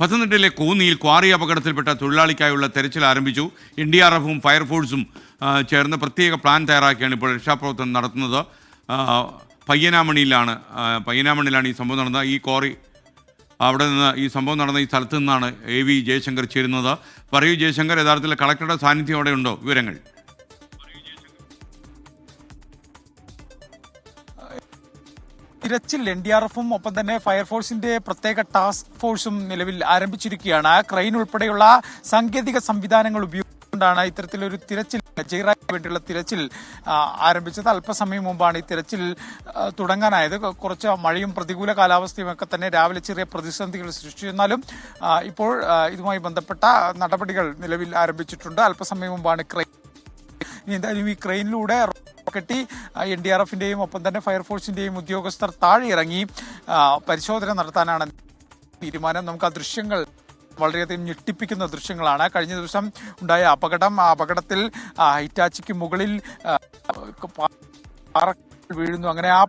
പത്തനംതിട്ടയിലെ കോന്നിയിൽ ക്വാറി അപകടത്തിൽപ്പെട്ട തൊഴിലാളിക്കായുള്ള തെരച്ചിൽ ആരംഭിച്ചു. എൻ ഡി ആർ എഫും ഫയർഫോഴ്സും ചേർന്ന് പ്രത്യേക പ്ലാൻ തയ്യാറാക്കിയാണ് ഇപ്പോൾ രക്ഷാപ്രവർത്തനം നടത്തുന്നത്. പയ്യനാമണിയിലാണ് പയ്യനാമണിയിലാണ് ഈ സംഭവം നടന്നത്. ഈ ക്വാറി അവിടെ നിന്ന് ഈ സംഭവം നടന്ന ഈ സ്ഥലത്ത് നിന്നാണ് എ വി ജയശങ്കർ ചേരുന്നത്. പറയൂ ജയശങ്കർ യഥാർത്ഥത്തിൽ കളക്ടറുടെ സാന്നിധ്യം അവിടെ ഉണ്ടോ? വിവരങ്ങൾ. തിരച്ചിൽ എൻ ഡി ആർ എഫും ഒപ്പം തന്നെ ഫയർഫോഴ്സിന്റെ പ്രത്യേക ടാസ്ക് ഫോഴ്സും നിലവിൽ ആരംഭിച്ചിരിക്കുകയാണ്. ക്രെയിൻ ഉൾപ്പെടെയുള്ള സാങ്കേതിക സംവിധാനങ്ങൾ ഉപയോഗിച്ചുകൊണ്ടാണ് ഇത്തരത്തിലൊരു തിരച്ചിൽ ജയറായ്ക്ക് വേണ്ടിയുള്ള തിരച്ചിൽ ആരംഭിച്ചത്. അല്പസമയം മുമ്പാണ് ഈ തിരച്ചിൽ തുടങ്ങാനായത്. കുറച്ച് മഴയും പ്രതികൂല കാലാവസ്ഥയും ഒക്കെ തന്നെ രാവിലെ ചെറിയ പ്രതിസന്ധികൾ സൃഷ്ടിച്ചു എന്നാലും ഇപ്പോൾ ഇതുമായി ബന്ധപ്പെട്ട നടപടികൾ നിലവിൽ ആരംഭിച്ചിട്ടുണ്ട്. അല്പസമയം മുമ്പാണ് ക്രെയിൻ ഇനി എന്തായാലും ഈ ക്രെയിനിലൂടെ റോക്കറ്റി എൻ ഡി ആർ എഫിന്റെയും ഒപ്പം തന്നെ ഫയർഫോഴ്സിന്റെയും ഉദ്യോഗസ്ഥർ താഴെ ഇറങ്ങി പരിശോധന നടത്താനാണ് തീരുമാനം. നമുക്ക് ആ ദൃശ്യങ്ങൾ വളരെയധികം ഞെട്ടിപ്പിക്കുന്ന ദൃശ്യങ്ങളാണ്. കഴിഞ്ഞ ദിവസം ഉണ്ടായ അപകടം ആ അപകടത്തിൽ ഹിറ്റാച്ചിക്ക് മുകളിൽ വീഴുന്നു. അങ്ങനെ ആ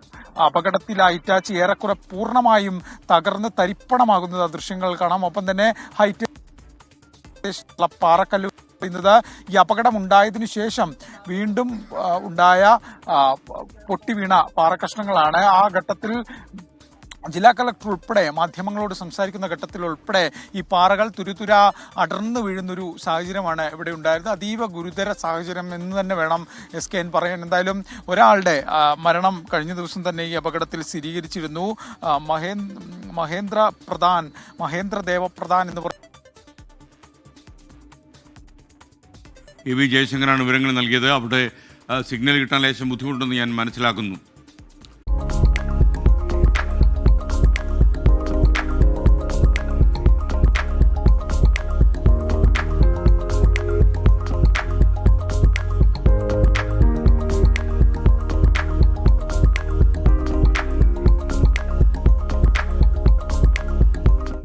അപകടത്തിൽ ആ ഇറ്റാച്ചി ഏറെക്കുറെ പൂർണമായും തകർന്ന് തരിപ്പണമാകുന്നത് ആ ദൃശ്യങ്ങൾ കാണാം. ഒപ്പം തന്നെ ഹൈറ്റ് പാറക്കല്ലൂർ പാറക്കല്ല് പറയുന്നത് ഈ അപകടം ഉണ്ടായതിനു ശേഷം വീണ്ടും ഉണ്ടായ പൊട്ടി വീണ പാറക്കഷ്ണങ്ങളാണ്. ആ ഘട്ടത്തിൽ ജില്ലാ കളക്ടർ ഉൾപ്പെടെ മാധ്യമങ്ങളോട് സംസാരിക്കുന്ന ഘട്ടത്തിൽ ഉൾപ്പെടെ ഈ പാറകൾ തുരുതുര അടർന്നു വീഴുന്നൊരു സാഹചര്യമാണ് ഇവിടെ ഉണ്ടായിരുന്നത്. അതീവ ഗുരുതര സാഹചര്യം എന്ന് തന്നെ വേണം എസ് കെ എൻ പറയാൻ. എന്തായാലും ഒരാളുടെ മരണം കഴിഞ്ഞ ദിവസം തന്നെ ഈ അപകടത്തിൽ സ്ഥിരീകരിച്ചിരുന്നു. മഹേന്ദ്ര മഹേന്ദ്ര പ്രധാൻ മഹേന്ദ്ര ദേവപ്രധാൻ എന്ന് പറയുന്ന എ വി ജയശങ്കറാണ് വിവരങ്ങൾ നൽകിയത്. അവിടെ സിഗ്നൽ കിട്ടാൻ ലേശം ബുദ്ധിമുട്ടുണ്ടെന്ന് ഞാൻ മനസ്സിലാക്കുന്നു.